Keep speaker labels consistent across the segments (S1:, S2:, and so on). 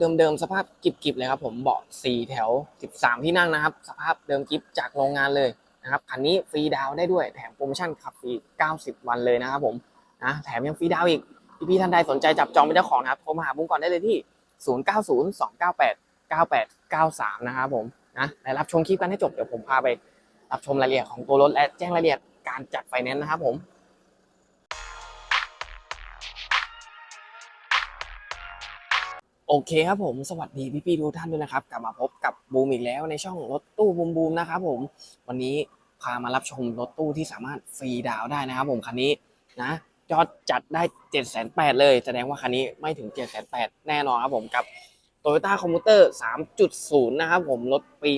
S1: เดิมๆสภาพกิบๆเลยครับผมเบาะ4แถว 13 ที่นั่งนะครับ สภาพเดิมกิบจากโรงงานเลยนะครับคันนี้ฟรีดาวน์ได้ด้วยแถมโปรโมชั่นขับฟรี 90 วันเลยนะครับผมนะแถมยังฟรีดาวน์อีกพี่ๆท่านใดสนใจจับจองเป็นเจ้าของนะครับโทรมาหาบุ้งก่อนได้เลยที่ 0902989893 นะครับผมนะและรับชมคลิปกันให้จบเดี๋ยวผมพาไปรับชมรายละเอียดของตัวรถและแจ้งรายละเอียดการจัดไฟแนนซ์นะครับผม โอเคครับผมสวัสดีพี่ๆทุกท่านด้วยนะครับ กลับมาพบกับบูมอีกแล้วในช่องรถตู้บูมบูมนะครับผมวันนี้พามารับชมรถตู้ที่สามารถฟรีดาวได้นะครับผมคันนี้นะยอดจัดได้7จ็ดแสนแปดเลย แสดงว่าคันนี้ไม่ถึง7จ็ดแสนแปดแน่นอนครับผมกับ Toyota Commuter 3.0 นะครับผมรถปี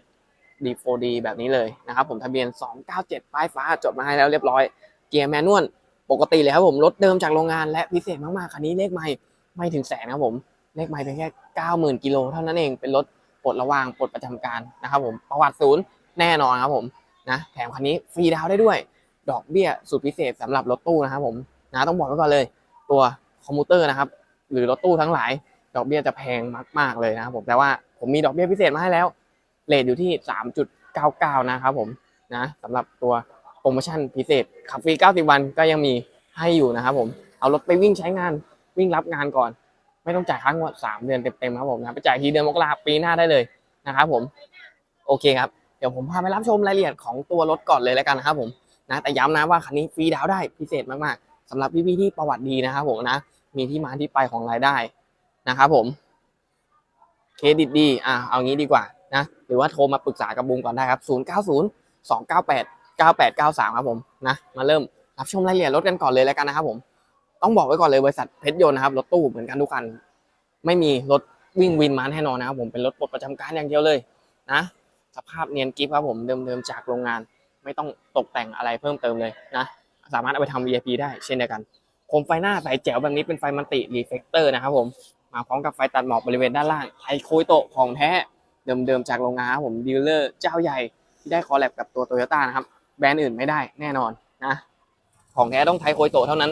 S1: 2017 D4D แบบนี้เลยนะครับผมทะเบียน 297 ป้ายฟ้าจดมาให้แล้วเรียบร้อย เกียร์แมนนวลปกติเลยครับผมรถเดิมจากโรงงานและพิเศษมากๆคันนี้เลขไม่ไม่ถึงแสนครับผม เลขไมล์เพียงแค่90,000กิโลเท่านั้นเองเป็นรถปลดระวางปลดประจำการนะครับผมประวัติศูนย์แน่นอนครับผมนะแถมคันนี้ฟรีดาวได้ด้วย ดอกเบี้ยสุดพิเศษสำหรับรถตู้นะครับผมนะต้องบอกไว้ก่อนเลย ตัวคอมพิวเตอร์นะครับหรือรถตู้ทั้งหลาย ดอกเบี้ยจะแพงมาก ๆเลยนะครับผมแต่ว่าผมมีดอกเบี้ยพิเศษมาให้แล้วเรทอยู่ที่ 3.99 นะครับผมนะสำหรับตัวโปรโมชั่นพิเศษขับฟรี 90 วันก็ยังมีให้อยู่นะครับผมเอารถไปวิ่งใช้งานวิ่งรับงานก่อน ไม่ต้องจ่ายค่างวดสามเดือนเต็มๆครับผมนะไปจ่ายทีเดือนมกราปีหน้าได้เลยนะครับผมโอเคครับเดี๋ยวผมพาไปรับชมรายละเอียดของตัวรถก่อนเลยแล้วกันนะครับผมนะแต่ย้ำนะว่าคันนี้ฟรีดาวได้พิเศษมากๆสำหรับพี่ๆที่ประวัติดีนะครับผมนะมีที่มาที่ไปของรายได้นะครับผมเครดิตดีอะเอางี้ดีกว่านะหรือว่าโทรมาปรึกษากับบูมก่อนได้ครับ 0 9 0 2 9 8 9 8 9 3 ครับผมนะมาเริ่มรับชมรายละเอียดรถกันก่อนเลยแล้วกันนะครับผม ต้องบอกไว้ก่อนเลยบริษัทเพชรยนต์นะครับรถตู้เหมือนกันทุกคัน ไม่มีรถวิ่งวินมาแน่นอนนะครับผมเป็นรถปลดประจำการอย่างเดียวเลยนะสภาพเนียนกิฟครับผมเดิมๆจากโรงงาน ไม่ต้องตกแต่งอะไรเพิ่มเติมเลยนะสามารถเอาไปทำ VIP ได้เช่นเดียวกันโคมไฟหน้าใสแจ๋วแบบนี้เป็นไฟมันติรีเฟกเตอร์นะครับผมมาพร้อมกับไฟตัดหมอกบริเวณด้านล่างไทโคยโตะของแท้เดิมๆจากโรงงานครับผมดีลเลอร์เจ้าใหญ่ที่ได้คอลแลบกับตัวโตโยต้านะครับแบรนด์อื่นไม่ได้แน่นอนนะของแท้ต้องไทโคยโตะเท่านั้น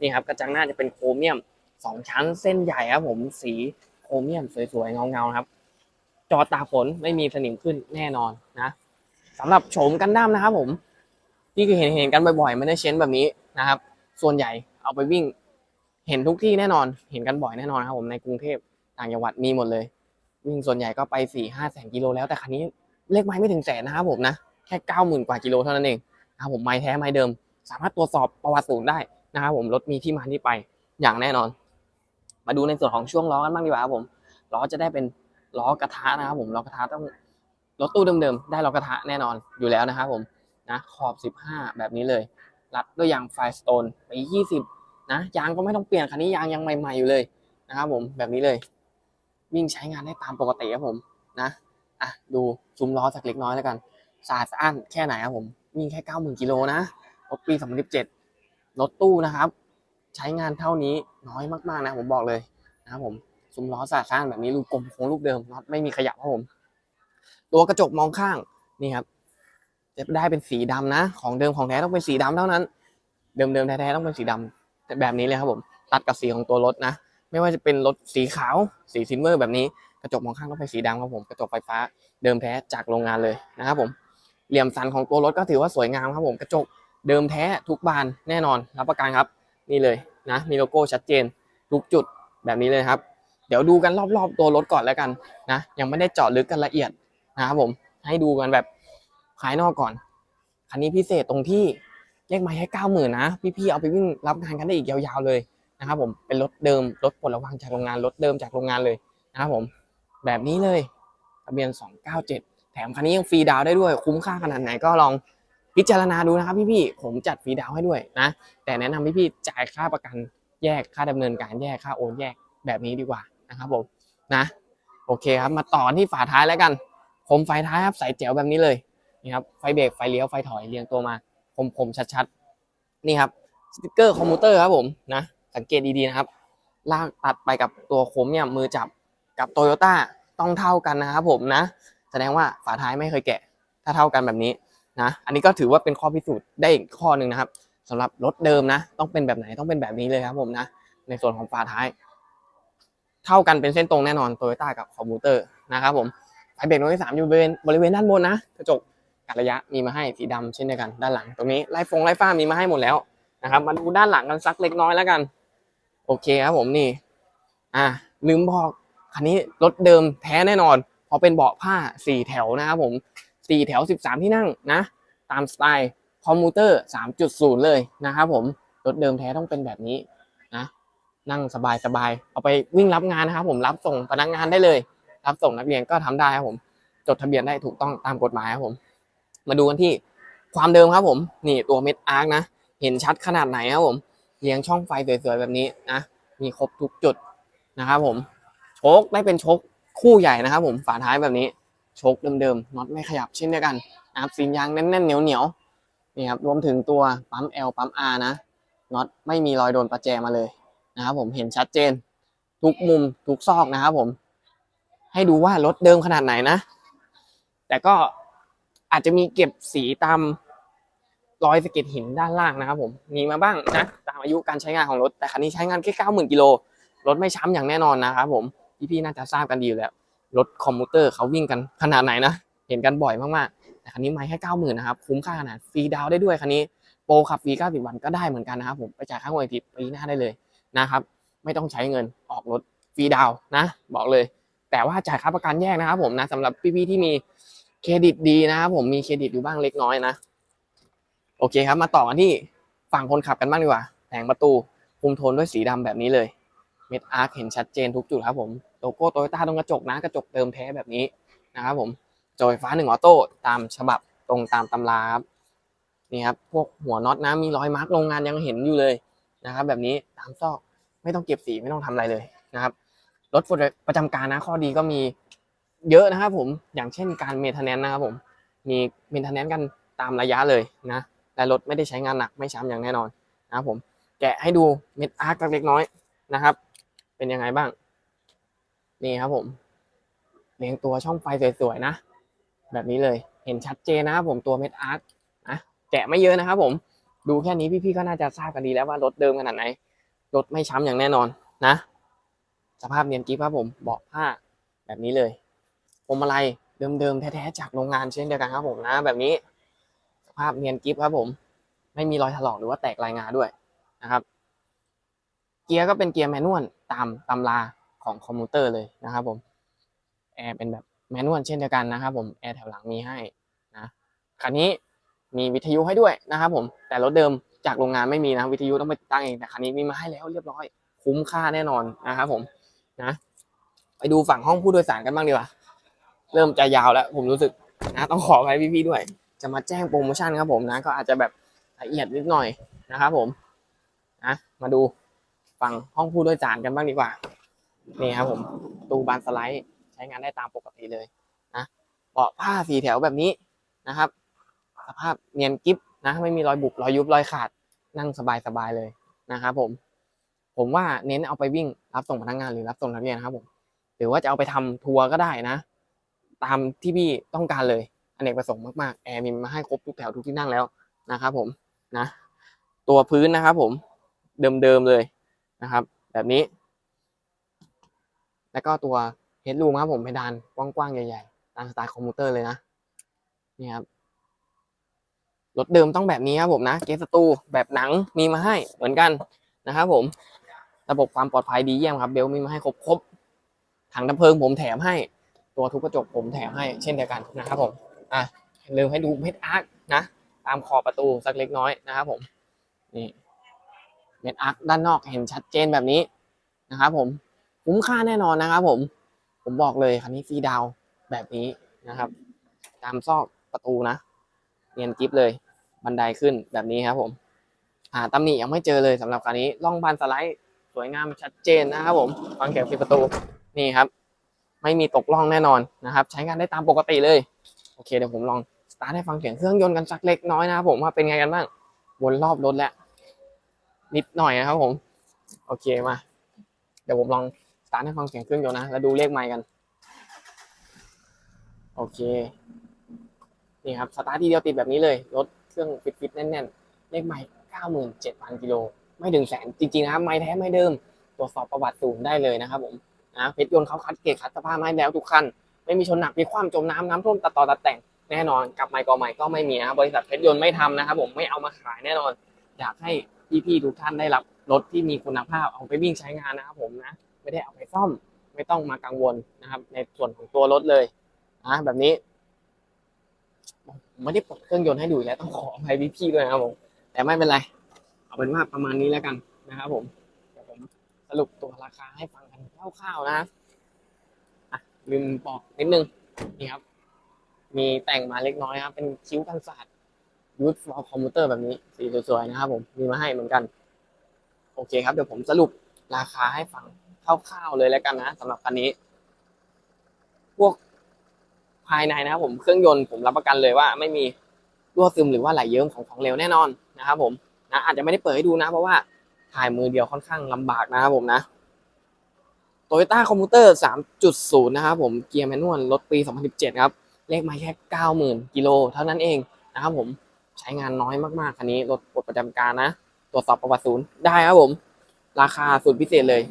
S1: นี่ครับกระจังหน้าจะเป็นโครเมียมสองชั้นเส้นใหญ่ครับผมสีโครเมียมสวยๆเงาๆครับ จอตาฝนไม่มีสนิมขึ้นแน่นอนนะสำหรับโฉมกันดั้มนะครับผมที่เคยเห็นเห็นกันบ่อยๆไม่ได้เชนแบบนี้นะครับ ส่วนใหญ่เอาไปวิ่ง เห็นทุกที่แน่นอน เห็นกันบ่อยแน่นอนครับผมในกรุงเทพต่างจังหวัดมีหมดเลย วิ่งส่วนใหญ่ก็ไปสี่ห้าแสนกิโลแล้วแต่คันนี้เลขไม้ไม่ถึงแสนนะครับผมนะแค่เก้าหมื่นกว่ากิโลเท่านั้นเองนะครับผมไม้แท้ไม้เดิม สามารถตรวจสอบประวัติศูนย์ได้ นะครับผมรถมีที่มาที่ไปอย่างแน่นอน มาดูในส่วนของช่วงล้อกันบ้างดีกว่าครับผมล้อจะได้เป็นล้อกระทะนะครับผมล้อกระทะต้องรถตู้เดิมๆได้ล้อกระทะแน่นอนอยู่แล้วนะครับผมนะขอบ 15 แบบนี้เลย รัดด้วยยางไฟสโตนปี20 นะยางก็ไม่ต้องเปลี่ยนคันนี้ยางยังใหม่ๆอยู่เลยนะครับผมแบบนี้เลย วิ่งใช้งานได้ตามปกติครับผมนะอะดูซุ้มล้อสักเล็กน้อยแล้วกันสะอาดสะอ้านแค่ไหนครับผมวิ่งแค่ 90,000กิโลนะรถปี 2017 รถตู้นะครับ ใช้งานเท่านี้น้อยมากๆนะผมบอกเลยนะครับผมซุ้มล้อสาข้างแบบนี้ลูกกลมโค้งลูกเดิมน็อตไม่มีขยับครับผม ตัวกระจกมองข้างนี่ครับจะได้เป็นสีดำนะ ของเดิมของแท้ต้องเป็นสีดำเท่านั้น เดิมๆแท้ๆต้องเป็นสีดำแต่แบบนี้เลยครับผม ตัดกับสีของตัวรถนะ ไม่ว่าจะเป็นรถสีขาวสีซิลเวอร์แบบนี้กระจกมองข้างต้องเป็นสีดำครับผมกระจกไฟฟ้าเดิมแท้จากโรงงานเลยนะครับผมเหลี่ยมสันของตัวรถก็ถือว่าสวยงามครับผมกระจก เดิมแท้ทุกบานแน่นอนรับประกันครับนี่เลยนะมีโลโก้ชัดเจนทุกจุดแบบนี้เลยครับ เดี๋ยวดูกันรอบๆ ตัวรถก่อนแล้วกันนะยังไม่ได้เจาะลึกกันละเอียดนะครับผมให้ดูกันแบบภายนอกก่อนคันนี้พิเศษตรงที่เลขไม้แค่เก้าหมื่นนะพี่ๆเอาไปวิ่งรับงานกันได้อีกยาวๆเลยนะครับผมเป็นรถเดิมรถปลดระวางจากโรงงานรถเดิมจากโรงงานเลยนะครับผมแบบนี้เลยทะเบียน 297 แถมคันนี้ยังฟรีดาวได้ด้วยคุ้มค่าขนาดไหนก็ลอง พิจารณาดูนะครับพี่ๆผมจัดฟรีดาวให้ด้วยนะ แต่แนะนำพี่ๆจ่ายค่าประกันแยกค่าดำเนินการแยกค่าโอนแยกแบบนี้ดีกว่านะครับผมนะโอเคครับมาต่อที่ฝาท้ายแล้วกันคมไฟท้ายครับใส่แจ๋วแบบนี้เลยนี่ครับไฟเบรกไฟเลี้ยวไฟถอยเรียงตัวมาคมคมชัดๆนี่ครับสติกเกอร์คอมพิวเตอร์ครับผมนะสังเกตดีๆนะครับ ลากตัดไปกับตัวโคมเนี่ยมือจับกับโตโยต้าต้องเท่ากันนะครับผมนะ แสดงว่าฝาท้ายไม่เคยแกะ ถ้าเท่ากันแบบนี้ นะอันนี้ก็ถือว่าเป็นข้อพิสูจน์ได้อีกข้อหนึ่งนะครับสำหรับรถเดิมนะ ต้องเป็นแบบไหนต้องเป็นแบบนี้เลยครับผมนะ ในส่วนของฝาท้าย เท่ากันเป็นเส้นตรงแน่นอนโตโยต้ากับคอมพิวเตอร์นะครับผมไฟเบรกรถที่สามอยู่บริเวณบริเวณด้านบนนะกระจกกัดระยะมีมาให้สีดำเช่นเดียวกันด้านหลังตรงนี้ไล่ฟงไล่ฟ้ามีมาให้หมดแล้วนะครับมาดูด้านหลังกันสักเล็กน้อยแล้วกัน โอเคครับผมนี่ อ่าลืมบอกคันนี้รถเดิมแท้แน่นอนพราะเป็นเบาะผ้าสี่แถวนะครับผม สี่แถวสิบสามที่นั่งนะ ตามสไตล์คอมพิวเตอร์สามจุดศูนย์เลยนะครับผม รถเดิมแท้ต้องเป็นแบบนี้นะนั่งสบายสบายเอาไปวิ่งรับงานนะครับผมรับส่งพนักงานได้เลย รับส่งนักเรียนก็ทำได้ครับผม จดทะเบียนได้ถูกต้องตามกฎหมายครับผม มาดูกันที่ความเดิมครับผม นี่ตัวเม็ดอาร์คนะ เห็นชัดขนาดไหนครับผมเรียงช่องไฟสวยๆแบบนี้นะมีครบทุกจุดนะครับผมโชคได้เป็นโชคคู่ใหญ่นะครับผมฝาท้ายแบบนี้ โชคเดิมๆน็อตไม่ขยับเช่นเดียวกันนะครับซีนยางแน่นๆเหนียวๆนี่ครับรวมถึงตัวปั๊ม L ปั๊ม R นะน็อตไม่มีรอยโดนประแจมาเลยนะครับผมเห็นชัดเจน ทุกมุมทุกซอกนะครับผมให้ดูว่ารถเดิมขนาดไหนนะ แต่ก็อาจจะมีเก็บสีตามรอยสะเก็ดหินด้านล่างนะครับผมมีมาบ้างนะตามอายุการใช้งานของรถแต่คันนี้ใช้งานแค่เก้าหมื่นกิโลรถไม่ช้ำอย่างแน่นอนนะครับผมพี่ๆน่าจะทราบกันดีอยู่แล้ว รถคอมพิวเตอร์เขาวิ่งกันขนาดไหนนะ เห็นกันบ่อยมากๆแต่คันนี้ไม่แค่เก้าหมื่นนะครับ คุ้มค่าขนาดฟรีดาวได้ด้วยคันนี้โปรขับฟรี90วันก็ได้เหมือนกันนะครับผมไปจ่ายค่างวดอีกทีปีหน้าได้เลยนะครับ ไม่ต้องใช้เงินออกรถฟรีดาวนะ บอกเลย แต่ว่าจ่ายค่าประกันแยกนะครับผมนะสำหรับพี่ๆที่มีเครดิตดีนะครับผมมีเครดิตอยู่บ้างเล็กน้อยนะ โอเคครับมาต่อกันที่ฝั่งคนขับกันบ้างดีกว่าแผงประตูคุมโทนด้วยสีดำแบบนี้เลย เม็ดอาร์คเห็นชัดเจนทุกจุดครับผมโลโก้โตโยต้าตรงกระจกนะกระจกเดิมแท้แบบนี้นะครับผมจอไฟฟ้าหนึ่งออโต้ตามฉบับตรงตามตำราครับนี่ครับพวกหัวน็อตนะมีรอยมาร์กโรงงานยังเห็นอยู่เลยนะครับ แบบนี้ตามซอกไม่ต้องเก็บสีไม่ต้องทำอะไรเลยนะครับรถประจำการนะข้อดีก็มีเยอะนะครับผมอย่างเช่นการเมนเทนแนนนะครับผมมีเมนเทนแนนกันตามระยะเลยนะและรถไม่ได้ใช้งานหนักไม่ช้ำอย่างแน่นอนนะครับผมแกะให้ดูเม็ดอาร์คเล็กน้อยนะครับ เป็นยังไงบ้าง นี่ครับผมเรียงตัวช่องไฟสวยๆนะ แบบนี้เลยเห็นชัดเจนนะครับผมตัวเม็ดอาร์คนะแกะไม่เยอะนะครับผมดูแค่นี้พี่ๆก็น่าจะทราบกันดีแล้วว่ารถเดิมขนาดไหนรถไม่ช้ำอย่างแน่นอนนะ สภาพเนียนกิ๊บครับผมเบาะผ้าแบบนี้เลยพวงมาลัยเดิมๆแท้ๆจากโรงงานเช่นเดียวกันครับผมนะ แบบนี้ สภาพเนียนกิ๊บครับผม ไม่มีรอยถลอกหรือว่าแตกลายงาด้วยนะครับ เกียร์ก็เป็นเกียร์แมนนวลตามตำราของคอมพิวเตอร์เลยนะครับผมแอร์เป็นแบบแมนนวลเช่นเดียวกันนะครับผมแอร์แถวหลังมีให้นะคันนี้มีวิทยุให้ด้วยนะครับผมแต่รถเดิมจากโรงงานไม่มีนะวิทยุต้องไปติดตั้งเองแต่คันนี้มีมาให้แล้วเรียบร้อย คุ้มค่าแน่นอนนะครับผมนะ ไปดูฝั่งห้องผู้โดยสารกันบ้างดีกว่าเริ่มจะยาวแล้วผมรู้สึกนะต้องขออภัยพี่ๆด้วย จะมาแจ้งโปรโมชั่นครับผมนะ ก็อาจจะแบบละเอียดนิดหน่อยนะครับผมนะมาดู ฝั่งห้องผู้โดยสารกันบ้างดีกว่า นี่ครับผมตู้บานสไลด์ใช้งานได้ตามปกติเลยนะเบาะผ้าสีแถวแบบนี้นะครับ สภาพเนียนกิ๊บนะไม่มีรอยบุบรอยยุบรอยขาดนั่งสบายๆเลยนะครับผม ผมว่าเน้นเอาไปวิ่งรับส่งพนักงานหรือรับส่งนักเรียนะครับผม หรือว่าจะเอาไปทำทัวร์ก็ได้นะ ตามที่พี่ต้องการเลยอเนกประสงค์มากๆแอร์มีมาให้ครบทุกแถวทุกที่นั่งแล้วนะครับผมนะ ตัวพื้นนะครับผมเดิมๆเลย นะครับ แบบนี้ แล้วก็ตัวเฮดรูมครับผมเพดานกว้างๆใหญ่ๆตามสไตล์คอมพิวเตอร์เลยนะนี่ครับรถเดิมต้องแบบนี้ครับผมนะเกสตูแบบหนังมีมาให้เหมือนกันนะครับผม ระบบความปลอดภัยดีเยี่ยมครับ เบลมีมาให้ครบครบถังดับเพลิงผมแถมให้ ตัวทุกกระจกผมแถมให้เช่นเดียวกันนะครับผมอะลืมให้ดูเม็ดอาร์คนะ ตามขอบประตูสักเล็กน้อยนะครับผมนี่ เม็ดอาร์คด้านนอกเห็นชัดเจนแบบนี้นะครับผมคุ้มค่าแน่นอนนะครับผม ผมบอกเลยคันนี้ฟรีดาวแบบนี้นะครับ ตามซอกประตูนะเนียนกิฟเลยบันไดขึ้นแบบนี้ครับผมหาตำหนิยังไม่เจอเลยสำหรับคันนี้ล่องบานสไลด์สวยงามชัดเจนนะครับผมฟังเสียงปิดประตูนี่ครับ ไม่มีตกล่องแน่นอนนะครับ ใช้งานได้ตามปกติเลย โอเคเดี๋ยวผมลองสตาร์ทให้ฟังเสียงเครื่องยนต์กันสักเล็กน้อยนะครับผมว่าเป็นไงกันบ้างวนรอบรถแล้ว นิดหน่อยนะครับผม โอเคมา เดี๋ยวผมลองสตาร์ทให้ฟังเสียงเครื่องยนต์นะ แล้วดูเลขไมค์กัน โอเค นี่ครับ สตาร์ททีเดียวติดแบบนี้เลย รถเครื่องฟิตๆแน่นๆ เลขไมค์97,000กิโล ไม่ถึงแสน จริงๆนะครับ ไมค์แท้ไม่เดิม ตรวจสอบประวัติศูนย์ได้เลยนะครับผม นะเพชรยนต์เขาคัดเกรดคัดสภาพมาให้แล้วทุกคัน ไม่มีชนหนักมีความจมน้ำน้ำท่วมตัดต่อตัดแต่งแน่นอนกับไมค์กอไมค์ก็ไม่มีนะครับบริษัทเพชรยนต์ไม่ทำนะครับผมไม่เอามาขายแน่นอน อยากให้ พี่ๆทุกท่านได้รับรถที่มีคุณภาพเอาไปวิ่งใช้งานนะครับผมนะ ไม่ได้เอาไปซ่อม ไม่ต้องมากังวลนะครับ ในส่วนของตัวรถเลยนะแบบนี้ไม่ได้ปลดเครื่องยนต์ให้ดูแล้วต้องขออภัยพี่ๆด้วยนะครับผม แต่ไม่เป็นไร เอาเป็นว่าประมาณนี้แล้วกันนะครับผมเดี๋ยวผมสรุปตัวราคาให้ฟังกันคร่าวๆนะอะลืมบอกนิดนึงนี่ครับ มีแต่งมาเล็กน้อยครับ เป็นคิ้วกันศาสตร์ ยูทฟอร์คอมพิวเตอร์แบบนี้สีสวยๆนะครับผมมีมาให้เหมือนกัน โอเคครับเดี๋ยวผมสรุปราคาให้ฟังคร่าวๆเลยแล้วกันนะสำหรับคันนี้ พวกภายในนะครับผมเครื่องยนต์ผมรับประกันเลยว่า ไม่มีรั่วซึมหรือว่าไหลเยิ้มของของเหลวแน่นอนนะครับผมนะอาจจะไม่ได้เปิดให้ดูนะ เพราะว่าถ่ายมือเดียวค่อนข้างลำบากนะครับผมนะ Toyota Commuter 3.0 นะครับผมเกียร์แมนนวลรถปี 2017 ครับ เลขมาแค่ 90,000 กิโลเท่านั้นเองนะครับผม ใช้งานน้อยมากๆคันนี้รถปลดประจำการนะ ตรวจสอบประวัติศูนย์ได้ครับผม ราคาสุดพิเศษเลย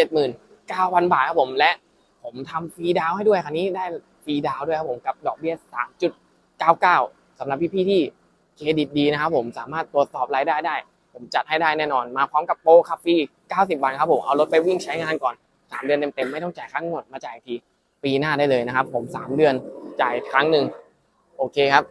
S1: 779,000บาทครับผมและผมทำฟรีดาวให้ด้วยคันนี้ได้ฟรีดาวด้วยครับผมกับดอกเบี้ย3.99สำหรับพี่ๆที่เครดิตดีนะครับผมสามารถตรวจสอบรายได้ได้ ผมจัดให้ได้แน่นอน มาพร้อมกับโปรคาฟรี90 วันครับผมเอารถไปวิ่งใช้งานก่อน 3 เดือนเต็มๆไม่ต้องจ่ายครั้งหมดมาจ่ายทีปีหน้าได้เลยนะครับ ผม 3 เดือนจ่ายครั้งหนึ่งโอเคครับ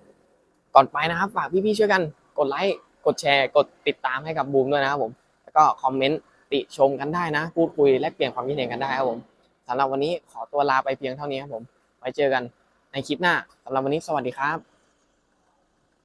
S1: ก่อนไปนะครับฝากพี่ๆช่วยกันกดไลค์กดแชร์ กดติดตามให้กับบูมด้วยนะครับผมแล้วก็คอมเมนต์ติชมกันได้นะ พูดคุยแลกเปลี่ยนความคิดเห็นกันได้ครับผมสำหรับวันนี้ขอตัวลาไปเพียงเท่านี้ครับผมไว้เจอกันในคลิปหน้าสำหรับวันนี้สวัสดีครับ